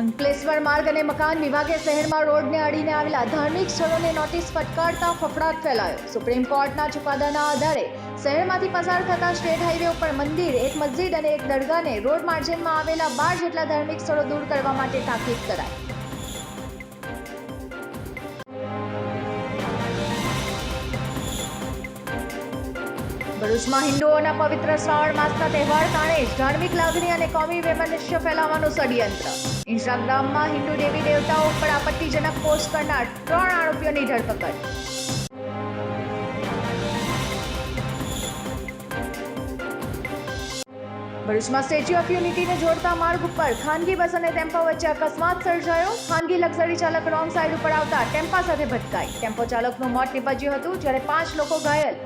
અંકલેશ્વર માર્ગ અને મકાન વિભાગે શહેરમાં રોડને અડીને આવેલા ધાર્મિક સ્થળોને નોટિસ ફટકારતા ફફડાટ ફેલાયો. સુપ્રીમ કોર્ટના ચુકાદાના આધારે શહેરમાંથી પસાર થતા સ્ટેટ હાઈવે ઉપર મંદિર, એક મસ્જિદ અને એક દરગાહને રોડ માર્જિનમાં આવેલા બાર જેટલા ધાર્મિક સ્થળો દૂર કરવા માટે તાકીદ કરાઈ. ભરૂચમાં હિન્દુઓના પવિત્ર શ્રાવણ માસના તહેવાર કારણે ધાર્મિક લાગણી અને કોમી વૈમનસ્ય ફેલાવવાનું ષડયંત્ર. ઇન્સ્ટાગ્રામમાં હિન્દુ દેવી દેવતાઓ ઉપર આપત્તિજનક પોસ્ટ કરનાર ત્રણ આરોપીઓની ધરપકડ. ભરૂચમાં સ્ટેચ્યુ ઓફ યુનિટીને જોડતા માર્ગ ઉપર ખાનગી બસ અને ટેમ્પો વચ્ચે અકસ્માત સર્જાયો. ખાનગી લક્ઝરી ચાલક રોંગ સાઈડ ઉપર આવતા ટેમ્પા સાથે ભટકાઈ. ટેમ્પો ચાલકનું મોત નીપજ્યું હતું, જ્યારે પાંચ લોકો ઘાયલ.